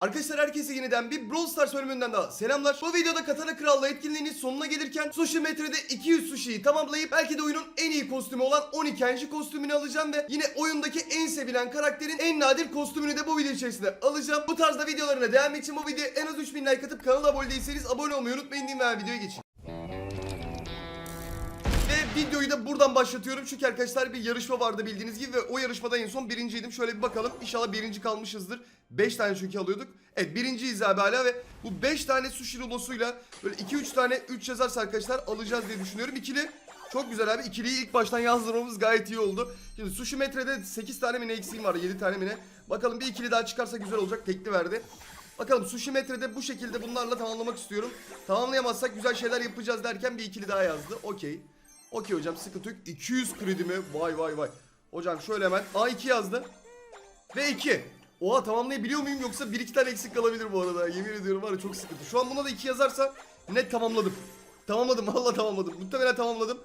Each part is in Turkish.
Arkadaşlar herkese yeniden bir Brawl Stars bölümünden daha selamlar. Bu videoda Katana Krallığı etkinliğinin sonuna gelirken Sushi Metre'de 200 sushi'yi tamamlayıp belki de oyunun en iyi kostümü olan 12. kostümünü alacağım ve yine oyundaki en sevilen karakterin en nadir kostümünü de bu video içerisinde alacağım. Bu tarzda videolarına devam için bu videoya en az 3000 like atıp kanala abone değilseniz abone olmayı unutmayın diyeyim ve videoya geçin. Da buradan başlatıyorum çünkü arkadaşlar bir yarışma vardı bildiğiniz gibi ve o yarışmada en son birinciydim. Şöyle bir bakalım inşallah birinci kalmışızdır. 5 tane çünkü alıyorduk. Evet birinciyiz abi hala ve bu 5 tane sushi rulosuyla böyle 2-3 tane 3 yazarsa arkadaşlar alacağız diye düşünüyorum. İkili çok güzel abi. İkiliyi ilk baştan yazdırmamız gayet iyi oldu. Şimdi sushi metrede 8 tane mi ne eksiğim var 7 tane mi ne. Bakalım bir ikili daha çıkarsa güzel olacak. Tekli verdi. Bakalım sushi metrede bu şekilde bunlarla tamamlamak istiyorum. Tamamlayamazsak güzel şeyler yapacağız derken bir ikili daha yazdı. Okey. Okey hocam sıkıntı yok. 200 kredi mi? Vay vay vay. Hocam şöyle hemen. A2 yazdı. Ve 2. Oha tamamlayabiliyor muyum yoksa 1-2 tane eksik kalabilir bu arada. Yemin ediyorum var ya çok sıkıntı. Şu an buna da 2 yazarsa net tamamladım. Tamamladım vallahi tamamladım. Muhtemelen tamamladım.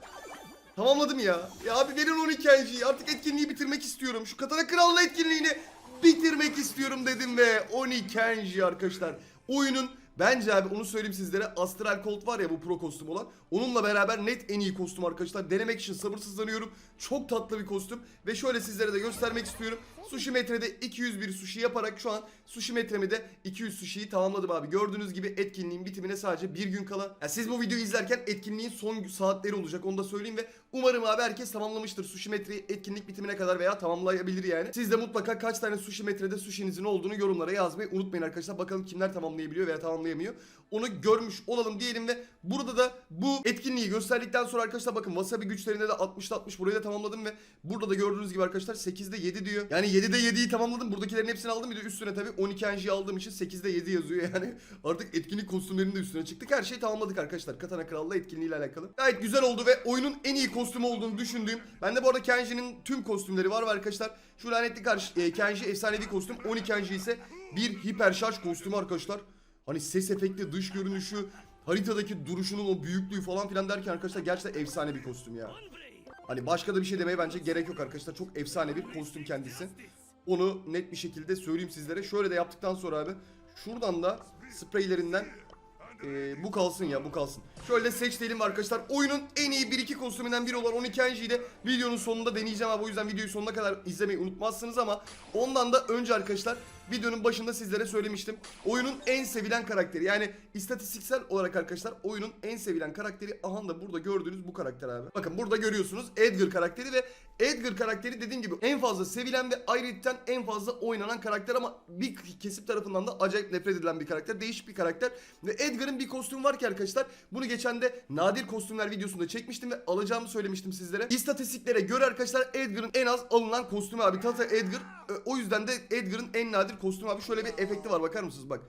Tamamladım ya. Ya abi verin 12 ayıcıyı. Artık etkinliği bitirmek istiyorum. Şu Katana Krallığı etkinliğini bitirmek istiyorum dedim ve 12 ayıcı arkadaşlar. Oyunun Bence abi onu söyleyeyim sizlere. Astral Colt var ya bu pro kostüm olan. Onunla beraber net en iyi kostüm arkadaşlar. Denemek için sabırsızlanıyorum. Çok tatlı bir kostüm. Ve şöyle sizlere de göstermek istiyorum. Sushi metrede 201 sushi yaparak şu an sushi metremi de 200 sushi'yi tamamladım abi. Gördüğünüz gibi etkinliğin bitimine sadece bir gün kala. Ya siz bu videoyu izlerken etkinliğin son saatleri olacak onu da söyleyeyim ve umarım abi herkes tamamlamıştır sushi metreyi etkinlik bitimine kadar veya tamamlayabilir yani. Siz de mutlaka kaç tane sushi metrede sushi'nizin olduğunu yorumlara yazmayı unutmayın arkadaşlar. Bakalım kimler tamamlayabiliyor veya tamamlayamıyor. Onu görmüş olalım diyelim ve burada da bu etkinliği gösterdikten sonra arkadaşlar bakın wasabi güçlerinde de 60'da 60 burayı da tamamladım ve burada da gördüğünüz gibi arkadaşlar 8'de 7 diyor. Yani 7'de 7'yi tamamladım. Buradakilerin hepsini aldım bir de üstüne tabii 12 enjiyi aldığım için 8'de 7 yazıyor yani. Artık etkinlik kostümlerinin de üstüne çıktık. Her şeyi tamamladık arkadaşlar. Katana Krallığı etkinliğiyle alakalı. Gayet güzel oldu ve oyunun en iyi kostümü olduğunu düşündüğüm. Ben de bu arada Kenji'nin tüm kostümleri var ve arkadaşlar şu lanetli karşı e, Kenji efsanevi kostüm 12 Kenji ise bir hiper şarj kostümü arkadaşlar. Hani ses efekti, dış görünüşü, haritadaki duruşunun o büyüklüğü falan filan derken arkadaşlar gerçekten efsane bir kostüm ya. Hani başka da bir şey demeye bence gerek yok arkadaşlar. Çok efsane bir kostüm kendisi. Onu net bir şekilde söyleyeyim sizlere. Şöyle de yaptıktan sonra abi şuradan da spreylerinden ee, bu kalsın ya bu kalsın. Şöyle seç diyelim arkadaşlar. Oyunun en iyi 1-2 kostümünden biri olan 12 Enji'yi de videonun sonunda deneyeceğim abi. O yüzden videoyu sonuna kadar izlemeyi unutmazsınız ama ondan da önce arkadaşlar videonun başında sizlere söylemiştim. Oyunun en sevilen karakteri yani istatistiksel olarak arkadaşlar oyunun en sevilen karakteri aha da burada gördüğünüz bu karakter abi. Bakın burada görüyorsunuz Edgar karakteri ve Edgar karakteri dediğim gibi en fazla sevilen ve ayrıca en fazla oynanan karakter ama bir kesim tarafından da acayip nefret edilen bir karakter. Değişik bir karakter ve Edgar'ın bir kostümü var ki arkadaşlar bunu geçen de nadir kostümler videosunda çekmiştim ve alacağımı söylemiştim sizlere. İstatistiklere göre arkadaşlar Edgar'ın en az alınan kostümü abi. Tata Edgar e, o yüzden de Edgar'ın en nadir kostümü abi. Şöyle bir efekti var bakar mısınız bak.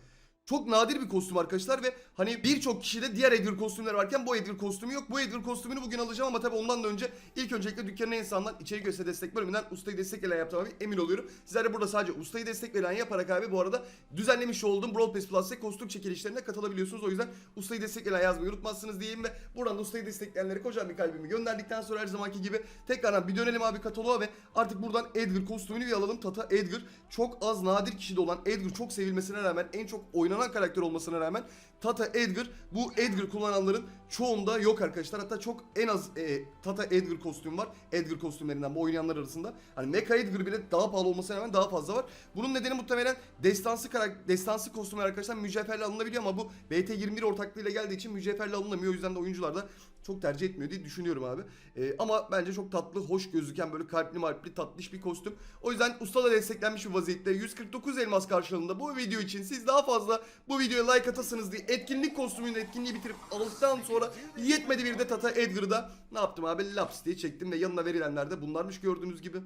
Çok nadir bir kostüm arkadaşlar ve hani birçok kişide diğer Edgar kostümleri varken bu Edgar kostümü yok. Bu Edgar kostümünü bugün alacağım ama tabii ondan da önce ilk öncelikle dükkanın insanlar içerik göster destek bölümünden ustayı destek veren yaptım abi emin oluyorum. Sizler de burada sadece ustayı destek veren yaparak abi bu arada düzenlemiş olduğum Brawl Pass Plus'ta kostüm çekilişlerine katılabiliyorsunuz. O yüzden ustayı destek veren yazmayı unutmazsınız diyeyim ve buradan da ustayı destekleyenlere kocaman bir kalbimi gönderdikten sonra her zamanki gibi tekrardan bir dönelim abi kataloğa ve artık buradan Edgar kostümünü bir alalım. Tata Edgar çok az nadir kişide olan Edgar çok sevilmesine rağmen en çok oynanan karakter olmasına rağmen Tata Edgar bu Edgar kullananların çoğunda yok arkadaşlar. Hatta çok en az e, Tata Edgar kostüm var. Edgar kostümlerinden bu oynayanlar arasında. Hani Mecha Edgar bile daha pahalı olmasına rağmen daha fazla var. Bunun nedeni muhtemelen destansı karak destansı kostümler arkadaşlar mücevherle alınabiliyor ama bu BT21 ortaklığıyla geldiği için mücevherle alınamıyor. O yüzden de oyuncular da çok tercih etmiyor diye düşünüyorum abi. Ee, ama bence çok tatlı, hoş gözüken böyle kalpli malpli tatlış bir kostüm. O yüzden ustada desteklenmiş bir vaziyette 149 elmas karşılığında bu video için siz daha fazla bu videoya like atasınız diye etkinlik kostümünün etkinliği bitirip aldıktan sonra yetmedi bir de Tata Edgar'da ne yaptım abi laps diye çektim ve yanına verilenler de bunlarmış gördüğünüz gibi.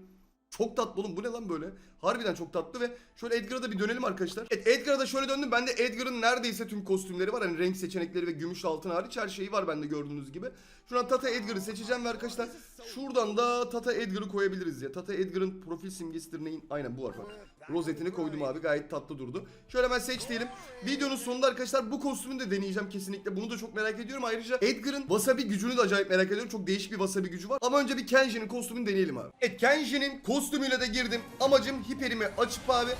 Çok tatlı oğlum bu ne lan böyle? Harbiden çok tatlı ve şöyle Edgar'a da bir dönelim arkadaşlar. Evet Edgar'a da şöyle döndüm. Bende Edgar'ın neredeyse tüm kostümleri var. Hani renk seçenekleri ve gümüş altın hariç her şeyi var bende gördüğünüz gibi. Şuradan Tata Edgar'ı seçeceğim ve arkadaşlar şuradan da Tata Edgar'ı koyabiliriz ya. Tata Edgar'ın profil simgesidir neyin? Aynen bu var bak. Rozetini koydum abi gayet tatlı durdu. Şöyle hemen seç diyelim. Videonun sonunda arkadaşlar bu kostümü de deneyeceğim kesinlikle. Bunu da çok merak ediyorum. Ayrıca Edgar'ın wasabi gücünü de acayip merak ediyorum. Çok değişik bir wasabi gücü var. Ama önce bir Kenji'nin kostümünü deneyelim abi. Evet Kenji'nin kostümüyle de girdim. Amacım hiperimi açıp abi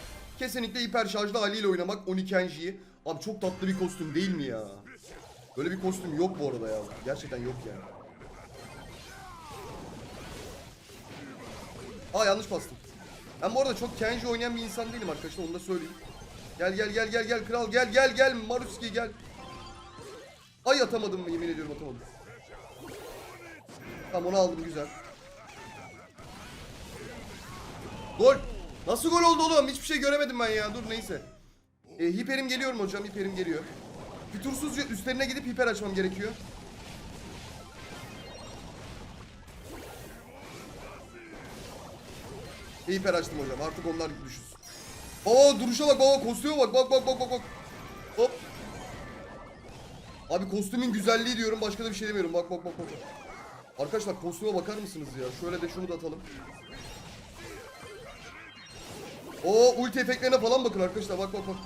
Kesinlikle hiper şarjlı haliyle oynamak Onikenji'yi. Abi çok tatlı bir kostüm değil mi ya? Böyle bir kostüm yok bu arada ya. Gerçekten yok yani. Aa yanlış bastım. Ben bu arada çok Kenji oynayan bir insan değilim arkadaşlar onu da söyleyeyim. Gel gel gel gel gel kral gel gel gel Maruski gel. Ay atamadım yemin ediyorum atamadım. Tamam onu aldım güzel. Gol. Nasıl gol oldu oğlum? Hiçbir şey göremedim ben ya. Dur neyse. E, hiperim geliyorum hocam. Hiperim geliyor. Fütursuzca üstlerine gidip hiper açmam gerekiyor. E, hiper açtım hocam. Artık onlar düşüz. Aa duruşa bak baba kostüme bak bak bak bak bak bak. Hop. Abi kostümün güzelliği diyorum başka da bir şey demiyorum. Bak bak bak bak. Arkadaşlar kostüme bakar mısınız ya? Şöyle de şunu da atalım. O ulti efektlerine falan bakın arkadaşlar. Bak bak bak.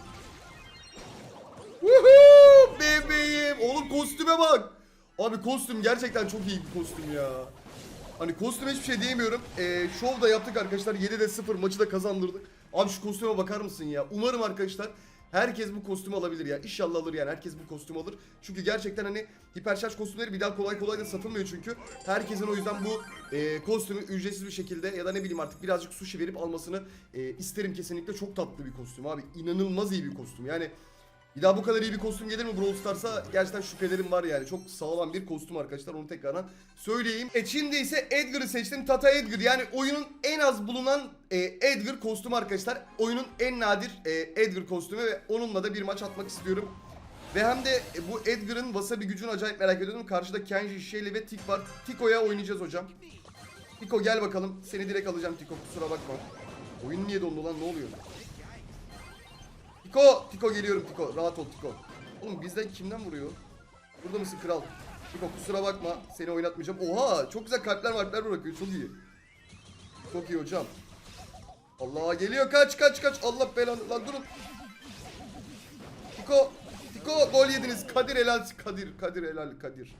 Woohoo! Bebeğim. Oğlum kostüme bak. Abi kostüm gerçekten çok iyi bir kostüm ya. Hani kostüme hiçbir şey diyemiyorum. Ee, şov da yaptık arkadaşlar. 7'de 0 maçı da kazandırdık. Abi şu kostüme bakar mısın ya? Umarım arkadaşlar herkes bu kostümü alabilir ya. İnşallah alır yani. Herkes bu kostümü alır. Çünkü gerçekten hani hiperşarj kostümleri bir daha kolay kolay da satılmıyor çünkü. Herkesin o yüzden bu e, kostümü ücretsiz bir şekilde ya da ne bileyim artık birazcık sushi verip almasını e, isterim kesinlikle. Çok tatlı bir kostüm abi. İnanılmaz iyi bir kostüm. Yani bir daha bu kadar iyi bir kostüm gelir mi Brawl Stars'a? Gerçekten şüphelerim var yani. Çok sağlam bir kostüm arkadaşlar. Onu tekrardan söyleyeyim. E şimdi ise Edgar'ı seçtim. Tata Edgar. Yani oyunun en az bulunan e, Edgar kostümü arkadaşlar. Oyunun en nadir e, Edgar kostümü ve onunla da bir maç atmak istiyorum. Ve hem de e, bu Edgar'ın wasabi gücünü acayip merak ediyorum. Karşıda Kenji, Shelly ve Tik var. Tiko'ya oynayacağız hocam. Tiko gel bakalım. Seni direkt alacağım Tiko kusura bakma. Oyun niye dondu lan ne oluyor? Tiko! Tiko geliyorum Tiko. Rahat ol Tiko. Oğlum bizden kimden vuruyor? Burada mısın kral? Tiko kusura bakma. Seni oynatmayacağım. Oha! Çok güzel kalpler marklar bırakıyor. Çok iyi. Çok iyi hocam. Allah geliyor kaç kaç kaç. Allah belanı. Lan durun. Tiko. Tiko gol yediniz. Kadir helal. Kadir. Kadir helal. Kadir.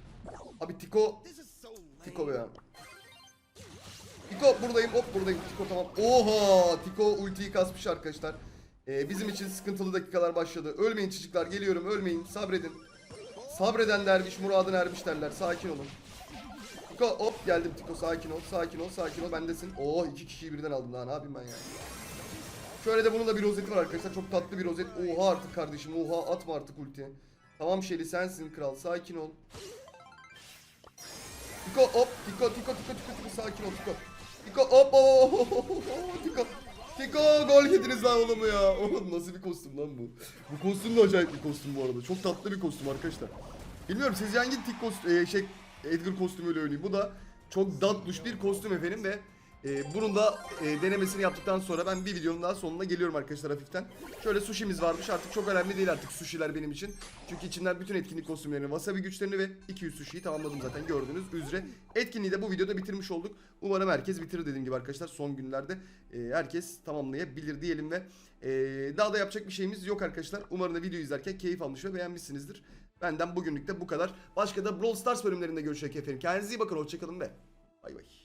Abi Tiko. Tiko be. Tiko buradayım. Hop buradayım. Tiko tamam. Oha! Tiko ultiyi kasmış arkadaşlar. Ee, bizim için sıkıntılı dakikalar başladı. Ölmeyin çocuklar. Geliyorum. Ölmeyin. Sabredin. Sabreden derviş muradına ermiş derler. Sakin olun. Tiko hop geldim Tiko sakin ol sakin ol sakin ol bendesin. Oo iki kişiyi birden aldım daha ne yapayım ben ya. Şöyle de bunun da bir rozeti var arkadaşlar çok tatlı bir rozet. Oha artık kardeşim oha atma artık ulti. Tamam Şeli sensin kral sakin ol. Tiko hop Tiko Tiko Tiko Tiko Tiko sakin ol Tiko. Tiko hop hop hop, hop, hop, Tiko. Tiko gol yediniz lan oğlum ya. Oğlum nasıl bir kostüm lan bu? Bu kostüm de acayip bir kostüm bu arada. Çok tatlı bir kostüm arkadaşlar. Bilmiyorum sizce hangi tik kostüm, e, şey Edgar kostümüyle oynayayım. Bu da çok tatlış bir kostüm efendim ve e, bunun da e, denemesini yaptıktan sonra ben bir videonun daha sonuna geliyorum arkadaşlar hafiften. Şöyle sushi'miz varmış artık çok önemli değil artık sushi'ler benim için. Çünkü içinden bütün etkinlik kostümlerini, wasabi güçlerini ve 200 sushi'yi tamamladım zaten gördüğünüz üzere. Etkinliği de bu videoda bitirmiş olduk. Umarım herkes bitirir dediğim gibi arkadaşlar son günlerde e, herkes tamamlayabilir diyelim ve e, daha da yapacak bir şeyimiz yok arkadaşlar. Umarım da video izlerken keyif almış ve beğenmişsinizdir. Benden bugünlük de bu kadar. Başka da Brawl Stars bölümlerinde görüşecek efendim. Kendinize iyi bakın. Hoşçakalın ve bay bay.